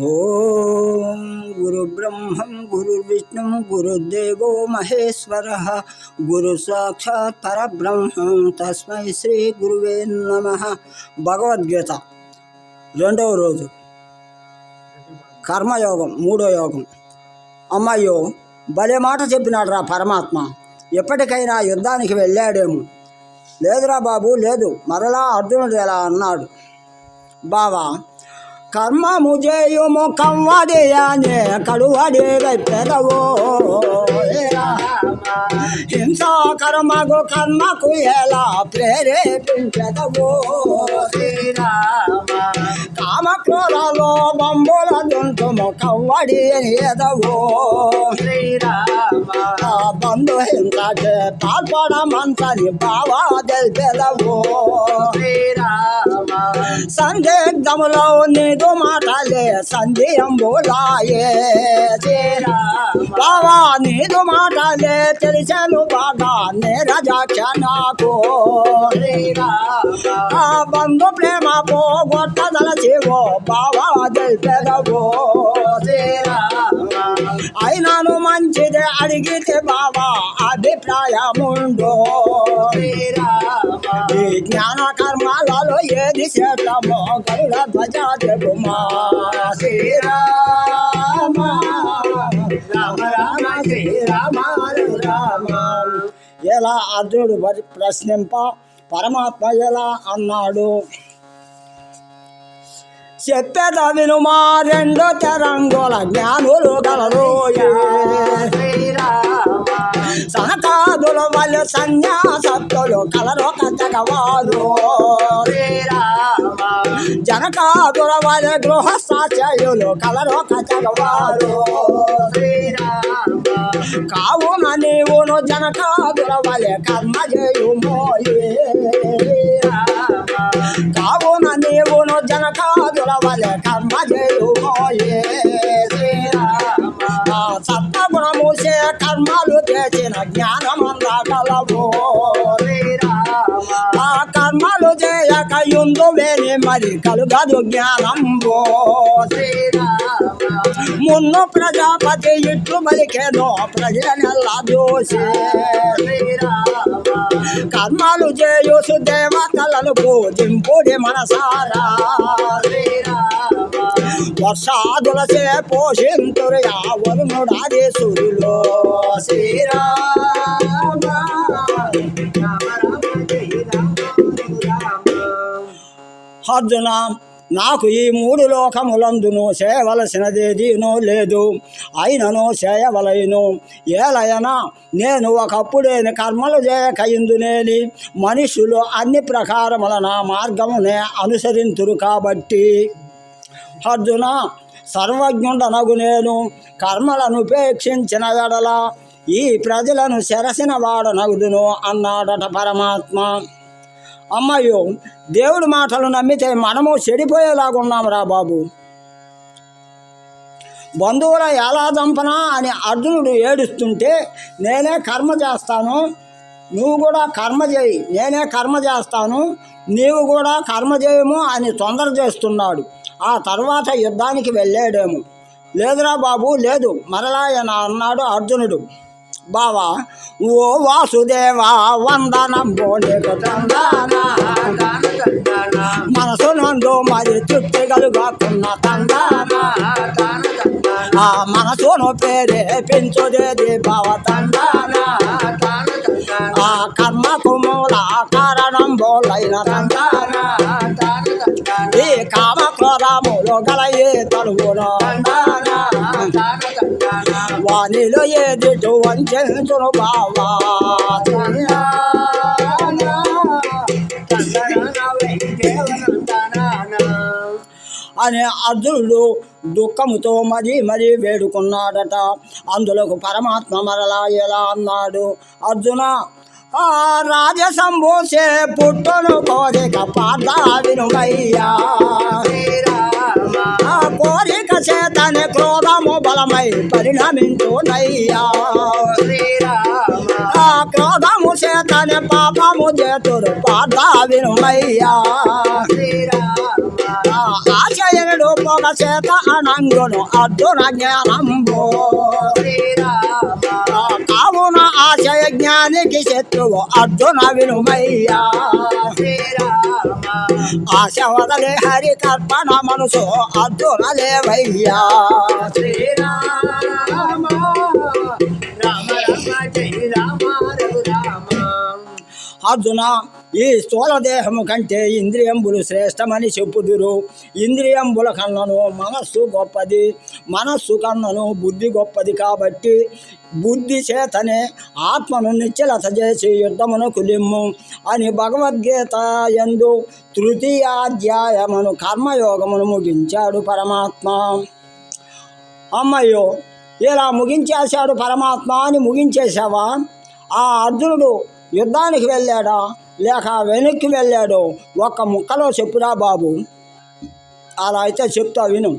ఓం గురు బ్రహ్మం గురు విష్ణు గురుదేవో మహేశ్వర. గురు సాక్షాత్ పరబ్రహ్మం. తస్మై శ్రీ గురువే నమ. భగవద్గీత. రెండవ రోజు. కర్మయోగం మూడో యోగం. అమ్మయ్యో భలే మాట చెప్పినాడు రా పరమాత్మ. ఎప్పటికైనా యుద్ధానికి వెళ్ళాడేమో. లేదురా బాబు లేదు. మరలా అర్జునుడు ఎలా అన్నాడు? బావా? కర్మము చేయుము అనే కడువడి పెదవో. హింసా కర్మకు కర్మకు ఎలా ప్రేరేపించదవో శ్రీరామ. కామక్రోధలో బంబుల దుంటుము కవ్వడి ఎదవో శ్రీరామ. బంధు హింసకే పాల్పడమంతని బావా తెలిపెదవో శ్రీరామ. సందిగ్ధములో నీదు మాటలే సందేహం బోలాయే శ్రీరామ. బావా నీదు మాటలే తెలిసను బాగా నిరజాక్ష నాకు ఆ బంధు ప్రేమ పోగొట్ట తలసివో బావా తెలిపెదవో అయినాను మంచిదే అడిగితే బావా అభిప్రాయముండో. ఈ జ్ఞాన కర్మాలలో ఏది చేతమో గరుడ ధ్వజ జగుమా శ్రీరామ రామ రామ రామ. ఎలా అర్జునుడు ప్రశ్నింప పరమాత్మ ఎలా అన్నాడు? చెప్పేద వినుమా రెండు తెరంగుల జ్ఞానులు గలరు సనకాదుల వల్ల సన్యాసత్తులు కలరు జనక జనకాదుల గృహ సాచయులు కలరు కథగవాదు కావున నీవును జనక వల్ల కర్మ చేయుమోయే కావున నీవును జనక వల్ల కర్మ చేయుమోయే సత్వగుణము చే కర్మలు చేసిన జ్ఞానమందగలవు కలవో కర్మలు చేయక యుందు వేని మరి కలుగదు జ్ఞానంబో. మున్ను ప్రజాపతి ఇట్లు బలికేనో ప్రజలనెల్లా దోషి కర్మలు చేయుసు దేవతలను పూజింపుడి మనసారా. వర్షాదులచే పోషింతురు యావరునుడాది సురులో. శ్రీరామ అర్జున నాకు ఈ మూడు లోకములందును చేయవలసినదేదీనో లేదు. అయినను చేయవలయను ఏలయనా నేను ఒకప్పుడేని కర్మలు చేయకయిందునేని మనుషులు అన్ని ప్రకారముల నా మార్గమునే అనుసరింతురు కాబట్టి. అర్జున సర్వజ్ఞుండనగు నేను కర్మలను ఉపేక్షించిన ఎడల ఈ ప్రజలను శరసిన వాడనగుదును అన్నాడట పరమాత్మ. అమ్మయ్యో దేవుడి మాటలు నమ్మితే మనము చెడిపోయేలాగున్నాం రా బాబు. బంధువుల ఎలా చంపనా అని అర్జునుడు ఏడుస్తుంటే నేనే కర్మ చేస్తాను నువ్వు కూడా కర్మ చేయి నేనే కర్మ చేస్తాను నీవు కూడా కర్మ చేయము అని తొందర చేస్తున్నాడు. ఆ తర్వాత యుద్ధానికి వెళ్ళాడేమో. లేదురా బాబు లేదు మరలా అన్నాడు అర్జునుడు. బావా ఓ వాసుదేవా వందనం బోలేక మనసు నందు మరి తృప్తి కలుగాకున్న ఆ మనసును పేరే పెంచుదేది బావ తందానా ఆ కర్మకు మూల కారణం బోలైన తందానా ఈ కామ క్రోధములు గలయే ఏ తలుగును వానిలో ఏదిటు వంచెంచును బావా అని అర్జునుడు దుఃఖముతో మరీ మరీ వేడుకున్నాడట. అందులోకి పరమాత్మ మరలా ఎలా అన్నాడు? అర్జున రాజసంభూసే పుట్టును కోరిక పాత వినుమయ్యా. కోరిక చేతని క్రో బలమై పరిణమించునయ్యా ఆ క్రోధము చేతని పాపము చేతురు పాత వినుమయ్యా. ఆ పొగ చేత అనంగును అర్జున జ్ఞానంబో. కావున ఆశయ జ్ఞానికి శత్రువు అర్జున వినుమయ్యా. ఆశ వదలే హరి కర్పణ మనసు అర్జున లేవయ్యా రామ రామ రామ అర్జున ఈ స్థూల దేహము కంటే ఇంద్రియంబులు శ్రేష్టమని చెప్పుదురు. ఇంద్రియంబుల కన్నను మనస్సు గొప్పది. మనస్సు కన్నను బుద్ధి గొప్పది కాబట్టి బుద్ధి చేతనే ఆత్మను నిశ్చలత చేసి యుద్ధమును కులిమ్ము అని భగవద్గీత ఎందు తృతీయాధ్యాయమును కర్మయోగమును ముగించాడు పరమాత్మ. అమ్మయ్యో ఇలా ముగించేశాడు పరమాత్మ అని ముగించేశావా? ఆ అర్జునుడు యుద్ధానికి వెళ్ళాడా? లేక వెనక్కి వెళ్ళాడో ఒక్క ముక్కలో చెప్పురా బాబు. అలా అయితే చెప్తా విను.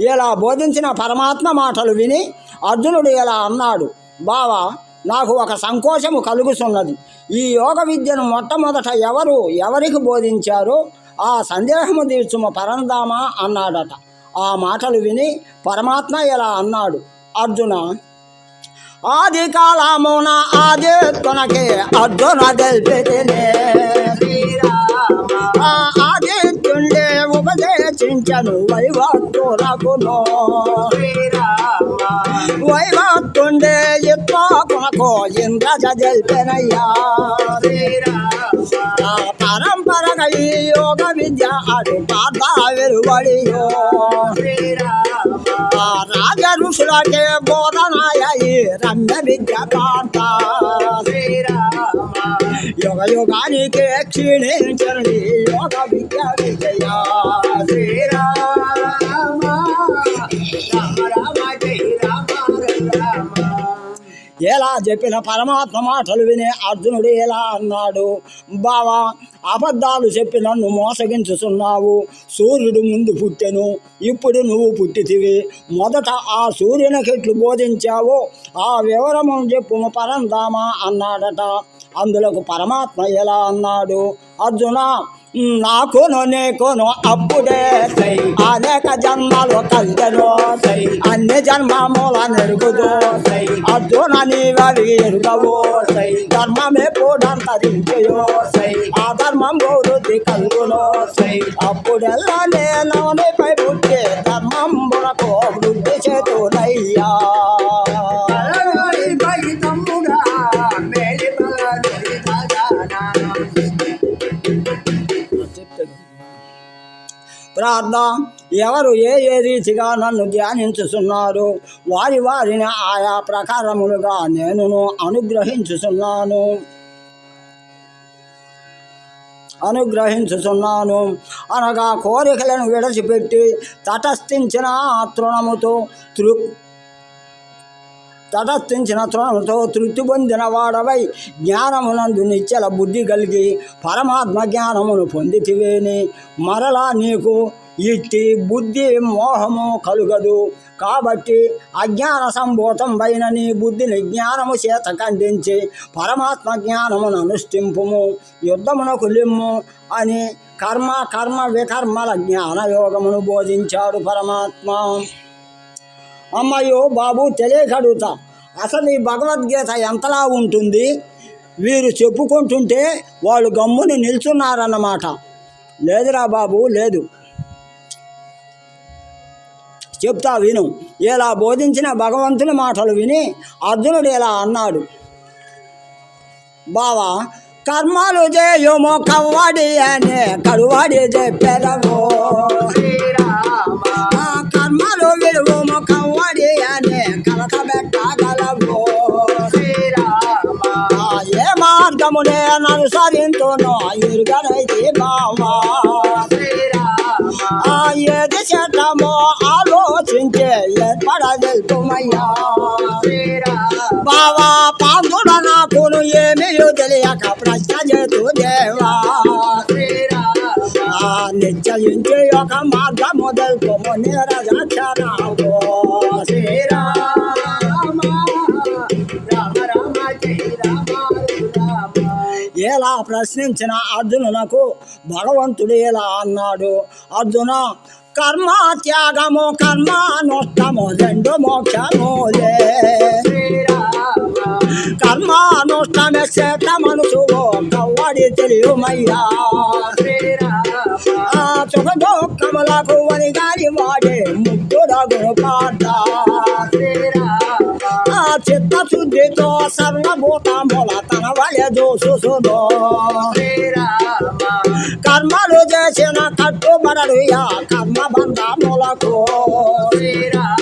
ఇలా బోధించిన పరమాత్మ మాటలు విని అర్జునుడు ఇలా అన్నాడు బావా నాకు ఒక సంకోచము కలుగుతున్నది. ఈ యోగ విద్యను మొట్టమొదట ఎవరు ఎవరికి బోధించారో? ఆ సందేహము తీర్చుమ పరందామా అన్నాడట. ఆ మాటలు విని పరమాత్మ ఇలా అన్నాడు. అర్జున ఆది కాలమున ఆది తొనకే అర్జున తెలిపితేనే ఆదిత్యుండే ఉపదేశించను వైవత్తునకును శ్రీరామ వైవత్తుండే ఎత్తుకొనకు ఇంద్రజ తెలిపెనయ్యా పరంపరగా ఈ యోగ విద్య అటు పాత వెలువడియో రాజ ఋషులకే బోధనాయ ఈ రమ్య విద్య పాత యోగ యోగానికి క్షీణించరణి యోగ విద్య విజయ శ్రీరామ. ఎలా చెప్పిన పరమాత్మ మాటలు విని అర్జునుడు ఎలా అన్నాడు? బావా అబద్ధాలు చెప్పి నన్ను మోసగించుతున్నావు సూర్యుడు ముందు పుట్టెను ఇప్పుడు నువ్వు పుట్టితివి. మొదట ఆ సూర్యునికి ఎట్లు బోధించావో. ఆ వివరమును చెప్పు పరందామా అన్నాడట. అందులోకి పరమాత్మ ఎలా అన్నాడు? అర్జున నాకును నీకును అప్పుడే సై. అనేక జన్మలు కలిగను. సై. అన్ని జన్మముల నెరుగుదు. అర్జున నీవవి ఎరుగవు. సై. ధర్మమే పూడంతరించయో సై. ఆ ధర్మం వృద్ధి కలుగును. సై. అప్పుడెల్లా నేను ప్రార్థ ఎవరు ఏ ఏ రీతిగా నన్ను ధ్యానించుచున్నారు వారి వారిని ఆయా ప్రకారములుగా నేనును అనుగ్రహించుచున్నాను. అనుగ్రహించుచున్నాను. అనగా కోరికలను విడచిపెట్టి తటస్థించిన తృణముతో తృ తటస్థించిన తృణముతో తృప్తి పొందిన వాడవై జ్ఞానమునందు నిచ్చల బుద్ధి కలిగి పరమాత్మ జ్ఞానమును పొందితివేని. మరలా నీకు ఇట్టి బుద్ధి మోహము కలుగదు. కాబట్టి అజ్ఞాన సంభూతం పైన నీ బుద్ధిని జ్ఞానము చేత ఖండించి పరమాత్మ జ్ఞానమును అనుష్ఠింపుము. యుద్ధమునకు లిమ్ము అని కర్మ కర్మ వికర్మల జ్ఞాన యోగమును బోధించాడు పరమాత్మ. అమ్మయ్యో బాబు తెలియకడుగుతా. అసలు ఈ భగవద్గీత ఎంతలా ఉంటుంది? వీరు చెప్పుకుంటుంటే వాళ్ళు గమ్ముని నిల్చున్నారన్నమాట. లేదురా బాబు లేదు. చెప్తా విను. ఇలా బోధించిన భగవంతుని మాటలు విని అర్జునుడు ఇలా అన్నాడు? బావా కర్మలు చేయము కవ్వాడి అనే కడువాడి చెప్పెదవో మార్గమునే అనుసరించును ఇరుగనైతే బావా ఏది చేద్దామో ఆలోచించే ఏర్పడ వెళ్తుమయ్యా బావా పాండుడ నాకును ఏమీ తెలియక ప్రశ్న చేతు దేవా నిశ్చయించే ఒక మార్గము తెలుపుము నిరజక్షరావు. ఎలా ప్రశ్నించిన అర్జునునకు భగవంతుడు ఎలా అన్నాడు? అర్జున కర్మ త్యాగము కర్మ నష్టము రెండు మోక్షములే. కర్మ నష్టమే చేత మనసు కవ్వడి తెలియమయ్యా. శ్రీరామ కమలకు సుఖ దుఃఖములకు వని వాడే ముగ్గురగును పాట శ్రీరామ ఆ చిత్తశుద్ధితో సర్వభూతముల తన వలె దోసుసును శ్రీరామ కర్మలు చేసిన కట్టుబడడు యా కర్మ బంధములకు శ్రీరామ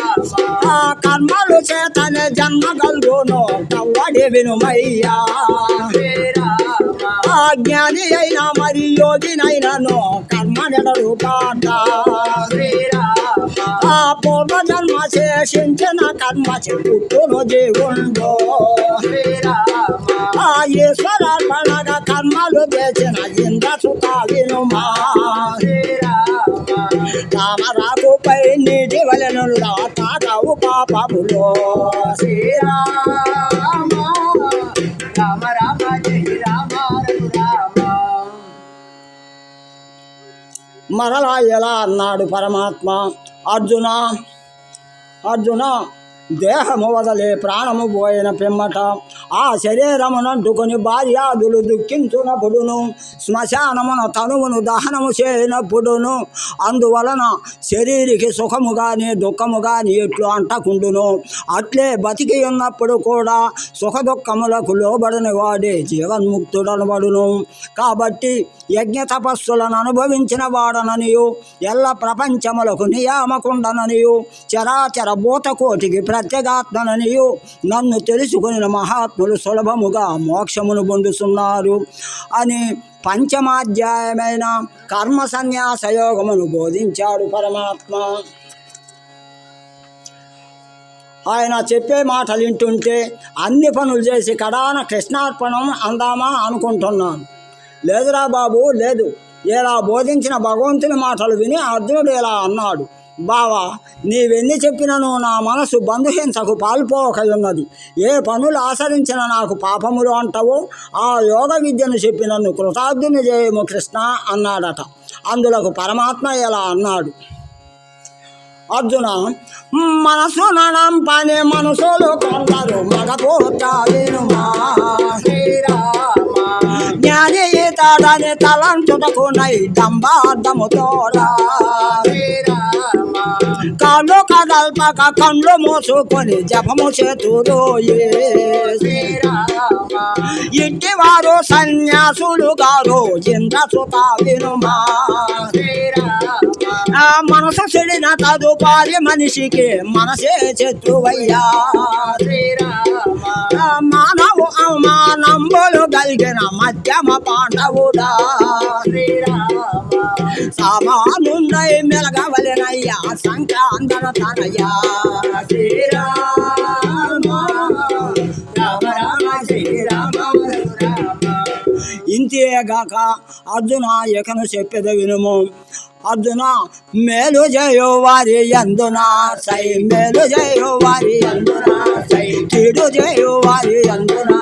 ఆ కర్మలు చేతనే జన్మ కలుగును కవ్వడి వినుమయ్యా. శ్రీరామ ఆ జ్ఞాని అయినా మరి యోగినైనను కర్మ నెడలు పాట ఆ పూర్వ జన్మ శేషించిన కర్మ పుట్టును దేవుండో ఆ ఈశ్వరార్పణగా కర్మలు చేసిన ఇంద సుఖ వినుమా రామరాకుపై నీటి వలెను తాకవు పాపములో. శ్రీరామ రామ మరలా ఎలా అన్నాడు పరమాత్మ. అర్జున అర్జున దేహము వదలే ప్రాణము పోయిన పిమ్మట ఆ శరీరమునంటుకుని భార్యాదులు దుఃఖించునప్పుడును శ్మశానమున తనువును దహనము చేయనప్పుడును అందువలన శరీరికి సుఖము కానీ దుఃఖము కానీ ఎట్లు అంటకుండును. అట్లే బతికి ఉన్నప్పుడు కూడా సుఖ దుఃఖములకు లోబడిన వాడే జీవన్ముక్తుడనబడును. కాబట్టి యజ్ఞ తపస్సులను అనుభవించిన వాడననియు ఎల్ల ప్రపంచములకు నియామకుండననియు చరాచర భూతకోటికి ప్రత్యేగాత్మననియు నన్ను తెలుసుకుని మహాత్ములు సులభముగా మోక్షమును పొందుతున్నారు. అని పంచమాధ్యాయమైన కర్మ సన్యాస యోగమును బోధించాడు పరమాత్మ. ఆయన చెప్పే మాటలు వింటుంటే అన్ని పనులు చేసి కడాన కృష్ణార్పణం అందామా అనుకుంటున్నాను. లేదురా బాబు లేదు. ఇలా బోధించిన భగవంతుని మాటలు విని అర్జునుడు ఇలా అన్నాడు. బావా నీవెన్ని చెప్పినను నా మనసు బంధుహింసకు పాల్పోక ఉన్నది ఏ పనులు ఆచరించిన నాకు పాపములు అంటావో ఆ యోగ విద్యను చెప్పి నన్ను కృతార్థుని చేయము కృష్ణ అన్నాడట. అందులకు పరమాత్మ ఇలా అన్నాడు. అర్జున మనసు నడం పని మనసులు కొందరు మగపోతా వినుమా జ్ఞాని ఈతడని తలంచుటకు నై డంబార్థముతోరా శ్రీరామ కాళ్ళు కదల్పక కండ్లు మూసుకొని జపము చేతురోయే శ్రీరామ ఇంటి వారు సన్యాసులు గారు ఇంద్రసుత వినుమా శ్రీరామ ఆ మనసు చెడిన తదుపారి మనిషికి మనసే శత్రువయ్యా. శ్రీరామ ఆ మానవు అవమానంబులు కలిగిన మధ్యమ పాండవుడా. శ్రీరామ సామానుండై మెలగవలెనయ్యా సంక్రాంతన తనయ్యా. ఇంతేగాక అర్జున ఇకను చెప్పేది వినుము. అర్జున మేలు చేయు వారి ఎందున సై మేలు చేయు వారి ఎందున సై కీడు చేయు వారి ఎందున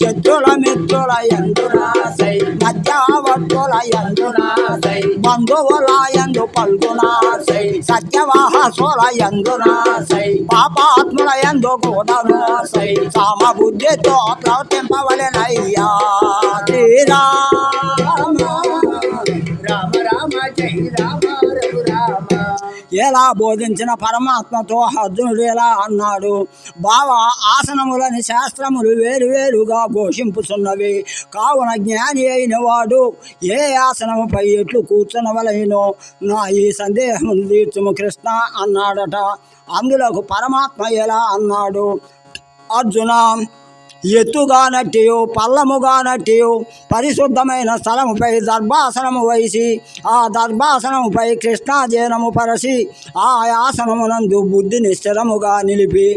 శత్రుల మిత్రుల ఎందునాశై మధ్యవర్తుల ఎందునాశై బంధువుల ఎందు పల్గునాశై సత్యవాహసుల ఎందునాశై పాపాత్ముల ఎందు కూడను సై సామ బుద్ధితో ప్రవర్తింపవలెనయ్యా శ్రీరామ రామ రామ జయ రామ. ఎలా బోధించిన పరమాత్మతో అర్జునుడు ఎలా అన్నాడు? బావ ఆసనములని శాస్త్రములు వేరువేరుగా ఘోషింపుతున్నవి కావున జ్ఞాని అయిన వాడు ఏ ఆసనముపై ఎట్లు కూర్చునవలైనో నా ఈ సందేహం తీర్చుము కృష్ణ అన్నాడట. అందులోకి పరమాత్మ ఎలా అన్నాడు? అర్జున ఎత్తుగా నట్టియు పల్లముగా నట్టియు పరిశుద్ధమైన స్థలముపై దర్భాసనము వహిసి ఆ దర్భాసనముపై కృష్ణాజీనము పరసి ఆ ఆసనమునందు బుద్ధిని స్థిరముగా నిలిపి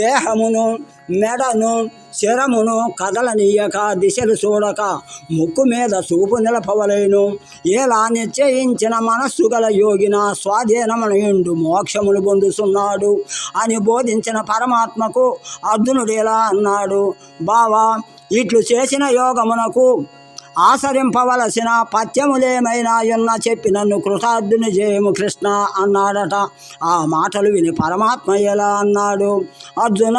దేహమును మెడను శరమును కదలనీయక దిశలు చూడక ముక్కు మీద చూపు నిలపవలేను. ఇలా నిశ్చయించిన మనస్సు గల యోగిన స్వాధీనమునయుండు మోక్షమును పొందుతున్నాడు అని బోధించిన పరమాత్మకు అర్జునుడు ఇలా అన్నాడు? బావా ఇట్లు చేసిన యోగమునకు ఆచరింపవలసిన పత్యములేమైనా ఉన్న చెప్పి నన్ను కృతార్థుని చేయము కృష్ణ అన్నాడట. ఆ మాటలు విని పరమాత్మ ఎలా అన్నాడు? అర్జున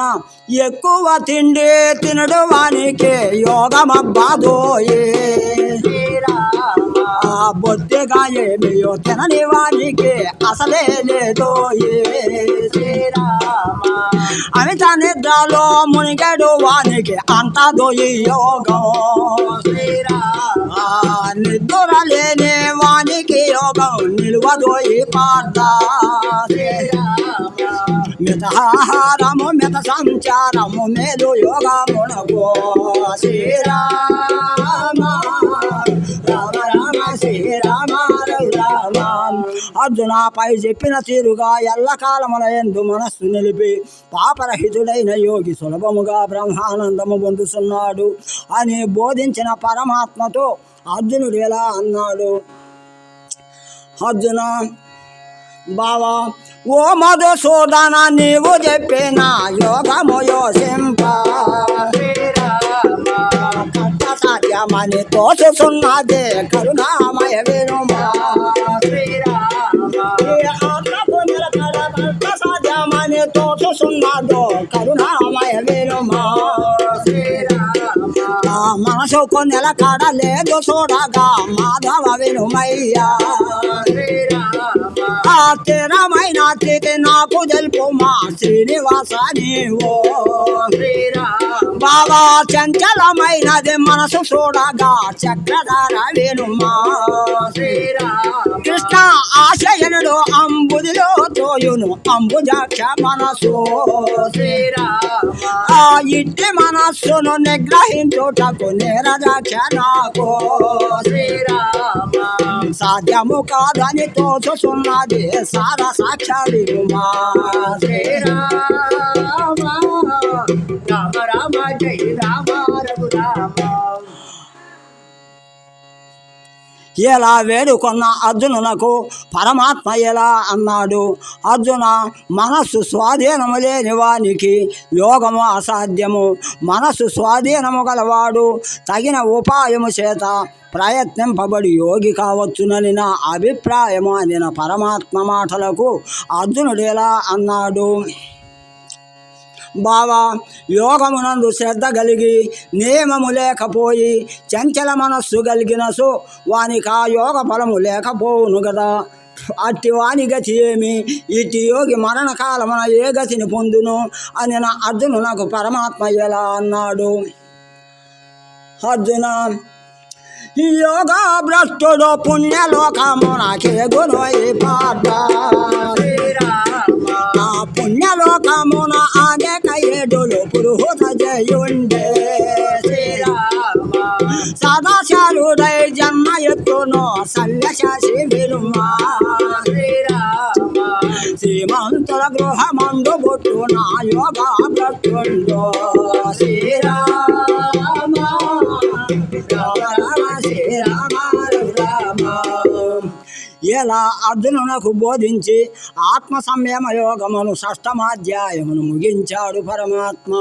ఎక్కువ తిండి తినడు వానికి యోగమబ్బాదోయే శ్రీరామ ఆ బొద్దిగా ఏమియో తినని వానికి అసలే లేదో అని అమిత నిద్రలో మునిగడు వానికి అంత ఈ యోగం నిద్ర లేని వానికి యోగం నిలువదో ఈ పార్థ మిత సంచారము మేలు యోగమునకు శ్రీరామ రామ రామ శ్రీరామ అర్జున పై చెప్పిన తీరుగా ఎల్లకాలముల ఎందు మనస్సు నిలిపి పాపరహితుడైన యోగి సులభముగా బ్రహ్మానందము పొందుతున్నాడు అని బోధించిన పరమాత్మతో అర్జునుడు ఎలా అన్నాడు? అర్జున బావా ఓ మధుసూదన నీవు చెప్పిన యోగము యోసింప సాధ్యమని తోచుతున్నదే కరుణామయ వినుమ ఉన్నాడో కరుణామయ వినుమా మనసు ఆ మనసుకు నిలకడ లేదు చూడగా మాధవ వినుమయ్యా స్థిరమైన స్థితి నాకు తెలుపు మా శ్రీనివాస నీవో. శ్రీరామ బాబా చంచలమైనది మనసు చూడగా చక్రధార వేణుమా కృష్ణ ఆశయనుడు అంబుదిలో తోయును అంబుజాక్ష మనసు శ్రీరామ. ఆ ఇట్టి మనస్సును నిగ్రహించుటకు నీరజాక్ష నాకు సాధ్యము కాదని తోచుతున్నది సార సాక్షాత్మా శ్రీరా రామ రామ జయ రామ రఘురామ ఎలా వేడుకొన్న అర్జునునకు పరమాత్మ ఎలా అన్నాడు అర్జున మనస్సు స్వాధీనము లేని వానికి యోగము అసాధ్యము మనస్సు స్వాధీనము గలవాడు తగిన ఉపాయము చేత ప్రయత్నింపబడి యోగి కావచ్చునని నా అభిప్రాయము అనిన పరమాత్మ మాటలకు అర్జునుడు ఎలా అన్నాడు బావా యోగమునందు శ్రద్ధ కలిగి నియమము లేకపోయి చంచల మనస్సు కలిగినసు వానికి ఆ యోగ ఫలము లేకపోవును కదా అట్టి వాని గతి ఏమి? ఇట్టి యోగి మరణకాలమున ఏ గతిని పొందును? అని నా అర్జును నాకు పరమాత్మ ఎలా అన్నాడు? అర్జున ఈ యోగ భ్రష్టుడు పుణ్యలోకమునకే గురు పాట శ్రీరామ పుణ్యలోకమున అనేక ఏడులు పురుహుత జయుండే శ్రీరామ జన్మ ఎత్తును సల్యశాసి విలుమా శ్రీరామ శ్రీమంతుల గృహమందు బొట్టు నా యోగా భక్తుండో శ్రీరామ శ్రీరామ. ఇలా అర్జునునకు బోధించి ఆత్మ సంయమ యోగమును షష్టమాధ్యాయమును ముగించాడు పరమాత్మ.